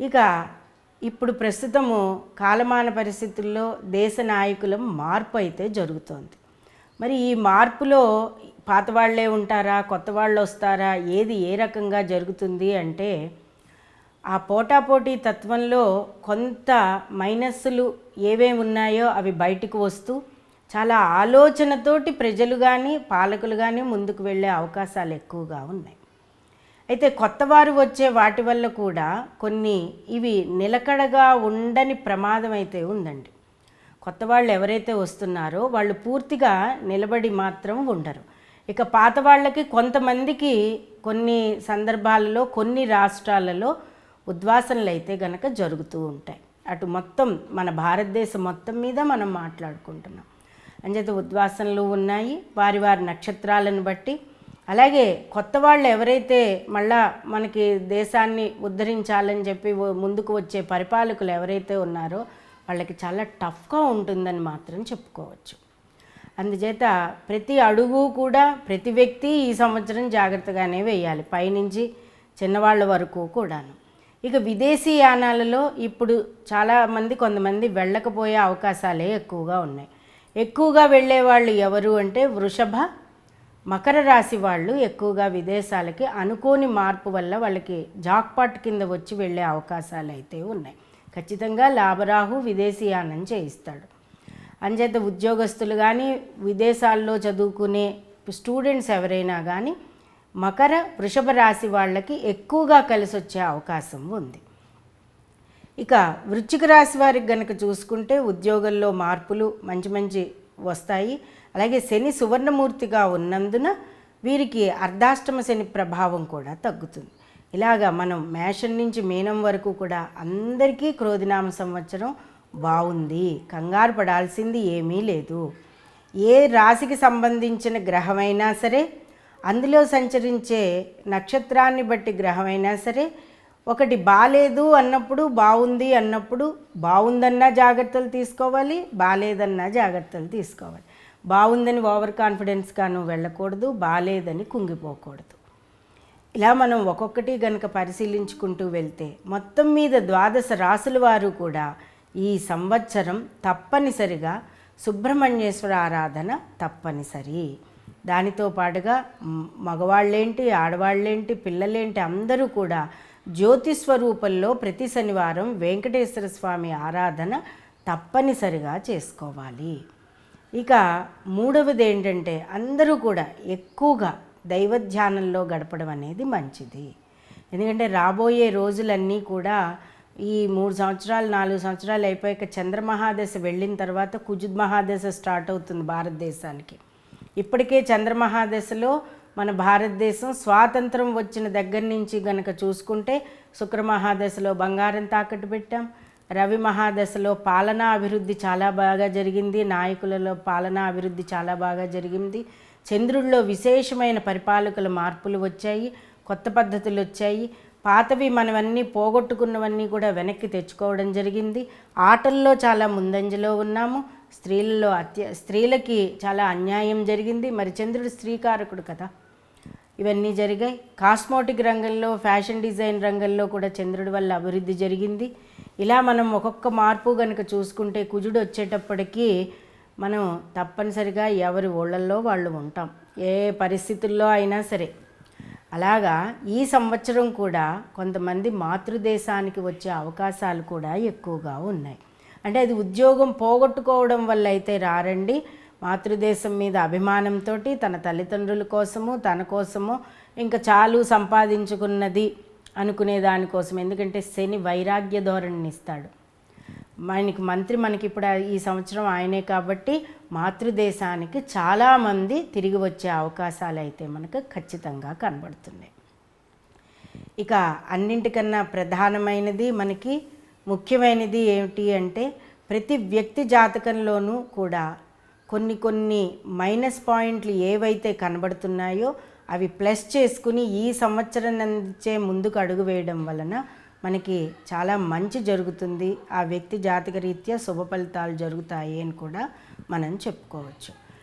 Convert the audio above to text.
ఇక ఇప్పుడు ప్రస్తుతము కాలమాన పరిస్థితుల్లో దేశ నాయకుల మార్పు అయితే జరుగుతోంది. మరి ఈ మార్పులో పాత వాళ్ళే ఉంటారా? కొత్త వాళ్ళు వస్తారా? ఏది ఏ రకంగా జరుగుతుంది అంటే ఆ పోటాపోటీ తత్వంలో కొంత మైనస్సులు ఏవేమి ఉన్నాయో అవి బయటకు వస్తూ చాలా ఆలోచనతోటి ప్రజలు కానీ పాలకులు కానీ ముందుకు వెళ్ళే అవకాశాలు ఎక్కువగా ఉన్నాయి. అయితే కొత్త వారు వచ్చే వాటి వల్ల కూడా కొన్ని ఇవి నిలకడగా ఉండని ప్రమాదం అయితే ఉందండి. కొత్త వాళ్ళు ఎవరైతే వస్తున్నారో వాళ్ళు పూర్తిగా నిలబడి మాత్రం ఉండరు. ఇక పాత వాళ్ళకి కొంతమందికి కొన్ని సందర్భాలలో కొన్ని రాష్ట్రాలలో ఉద్వాసనలు అయితే గనక జరుగుతూ ఉంటాయి. అటు మొత్తం మన భారతదేశం మొత్తం మీద మనం మాట్లాడుకుంటున్నాం. అంచేత ఉద్వాసనలు ఉన్నాయి. వారి వారి నక్షత్రాలను బట్టి అలాగే కొత్త వాళ్ళు ఎవరైతే మళ్ళా మనకి దేశాన్ని ఉద్ధరించాలని చెప్పి ముందుకు వచ్చే పరిపాలకులు ఎవరైతే ఉన్నారో వాళ్ళకి చాలా టఫ్గా ఉంటుందని మాత్రం చెప్పుకోవచ్చు. అందుచేత ప్రతి అడుగు కూడా ప్రతి వ్యక్తి ఈ సంవత్సరం జాగ్రత్తగానే వేయాలి పైనుంచి చిన్నవాళ్ళ వరకు కూడాను. ఇక విదేశీ యానాలలో ఇప్పుడు చాలామంది కొంతమంది వెళ్ళకపోయే అవకాశాలే ఎక్కువగా ఉన్నాయి. ఎక్కువగా వెళ్ళే వాళ్ళు ఎవరు అంటే వృషభ మకర రాశి వాళ్ళు ఎక్కువగా విదేశాలకి అనుకోని మార్పు వల్ల వాళ్ళకి జాక్పాట్ కింద వచ్చి వెళ్ళే అవకాశాలు అయితే ఉన్నాయి. ఖచ్చితంగా లాభరాహు విదేశీయానం చేయిస్తాడు. అంచేత ఉద్యోగస్తులు కానీ విదేశాల్లో చదువుకునే స్టూడెంట్స్ ఎవరైనా కానీ మకర వృషభ రాశి వాళ్ళకి ఎక్కువగా కలిసి వచ్చే అవకాశం ఉంది. ఇక వృశ్చిక రాశి వారికి గనక చూసుకుంటే ఉద్యోగంలో మార్పులు మంచి మంచి వస్తాయి. అలాగే శని సువర్ణమూర్తిగా ఉన్నందున వీరికి అర్ధాష్టమ శని ప్రభావం కూడా తగ్గుతుంది. ఇలాగా మనం మేషం నుంచి మీనం వరకు కూడా అందరికీ క్రోధినామ సంవత్సరం బాగుంది. కంగారు పడాల్సింది ఏమీ లేదు. ఏ రాశికి సంబంధించిన గ్రహమైనా సరే అందులో సంచరించే నక్షత్రాన్ని బట్టి గ్రహమైనా సరే ఒకటి బాలేదు అన్నప్పుడు బాగుంది అన్నప్పుడు బాగుందన్నా జాగ్రత్తలు తీసుకోవాలి బాలేదన్నా జాగ్రత్తలు తీసుకోవాలి. బాగుందని ఓవర్ కాన్ఫిడెన్స్గాను వెళ్ళకూడదు బాగాలేదని కుంగిపోకూడదు. ఇలా మనం ఒక్కొక్కటి గనక పరిశీలించుకుంటూ వెళ్తే మొత్తం మీద ద్వాదశ రాసుల వారు కూడా ఈ సంవత్సరం తప్పనిసరిగా సుబ్రహ్మణ్యేశ్వర ఆరాధన తప్పనిసరి. దానితో పాటుగా మగవాళ్ళేంటి ఆడవాళ్ళేంటి పిల్లలేంటి అందరూ కూడా జ్యోతిస్వరూపంలో ప్రతి శనివారం వెంకటేశ్వర స్వామి ఆరాధన తప్పనిసరిగా చేసుకోవాలి. ఇక మూడవది ఏంటంటే అందరూ కూడా ఎక్కువగా దైవ ధ్యానంలో గడపడం అనేది మంచిది. ఎందుకంటే రాబోయే రోజులన్నీ కూడా ఈ మూడు సంవత్సరాలు నాలుగు సంవత్సరాలు అయిపోయాక చంద్రమహాదశ వెళ్ళిన తర్వాత కుజుద్ మహాదశ స్టార్ట్ అవుతుంది భారతదేశానికి. ఇప్పటికే చంద్రమహాదశలో మన భారతదేశం స్వాతంత్రం వచ్చిన దగ్గర నుంచి గనక చూసుకుంటే శుక్రమహాదశలో బంగారం తాకట్టు పెట్టాం రవి మహాదశలో పాలనా అభివృద్ధి చాలా బాగా జరిగింది. నాయకులలో పాలనా అభివృద్ధి చాలా బాగా జరిగింది. చంద్రుల్లో విశేషమైన పరిపాలకుల మార్పులు వచ్చాయి. కొత్త పద్ధతులు వచ్చాయి. పాతవి మనవన్నీ పోగొట్టుకున్నవన్నీ కూడా వెనక్కి తెచ్చుకోవడం జరిగింది. ఆటల్లో చాలా ముందంజలో ఉన్నాము. స్త్రీలలో అత్య స్త్రీలకి చాలా అన్యాయం జరిగింది. మరి చంద్రుడు స్త్రీకారకుడు కదా. ఇవన్నీ జరిగాయి. కాస్మోటిక్ రంగంలో ఫ్యాషన్ డిజైన్ రంగంలో కూడా చంద్రుడి వల్ల అభివృద్ధి జరిగింది. ఇలా మనం ఒక్కొక్క మార్పు కనుక చూసుకుంటే కుజుడు వచ్చేటప్పటికీ మనం తప్పనిసరిగా ఎవరి ఊళ్ళల్లో వాళ్ళు ఉంటాం. ఏ పరిస్థితుల్లో అయినా సరే. అలాగా ఈ సంవత్సరం కూడా కొంతమంది మాతృదేశానికి వచ్చే అవకాశాలు కూడా ఎక్కువగా ఉన్నాయి. అంటే అది ఉద్యోగం పోగొట్టుకోవడం వల్ల అయితే రారండి. మాతృదేశం మీద అభిమానంతో తన తల్లిదండ్రుల కోసము తన కోసము ఇంకా చాలు సంపాదించుకున్నది అనుకునే దానికోసం ఎందుకంటే శని వైరాగ్య ధోరణిని ఇస్తాడు. మనకి మంత్రి మనకి ఇప్పుడు ఈ సంవత్సరం ఆయనే కాబట్టి మాతృదేశానికి చాలామంది తిరిగి వచ్చే అవకాశాలు అయితే మనకు ఖచ్చితంగా కనబడుతున్నాయి. ఇక అన్నింటికన్నా ప్రధానమైనది మనకి ముఖ్యమైనది ఏమిటి అంటే ప్రతి వ్యక్తి జాతకంలోనూ కూడా కొన్ని కొన్ని మైనస్ పాయింట్లు ఏవైతే కనబడుతున్నాయో అవి ప్లస్ చేసుకుని ఈ సంవత్సరం నుంచే ముందుకు అడుగు వేయడం వలన మనకి చాలా మంచి జరుగుతుంది. ఆ వ్యక్తి జాతక రీత్యా శుభ ఫలితాలు జరుగుతాయి అని కూడా మనం చెప్పుకోవచ్చు.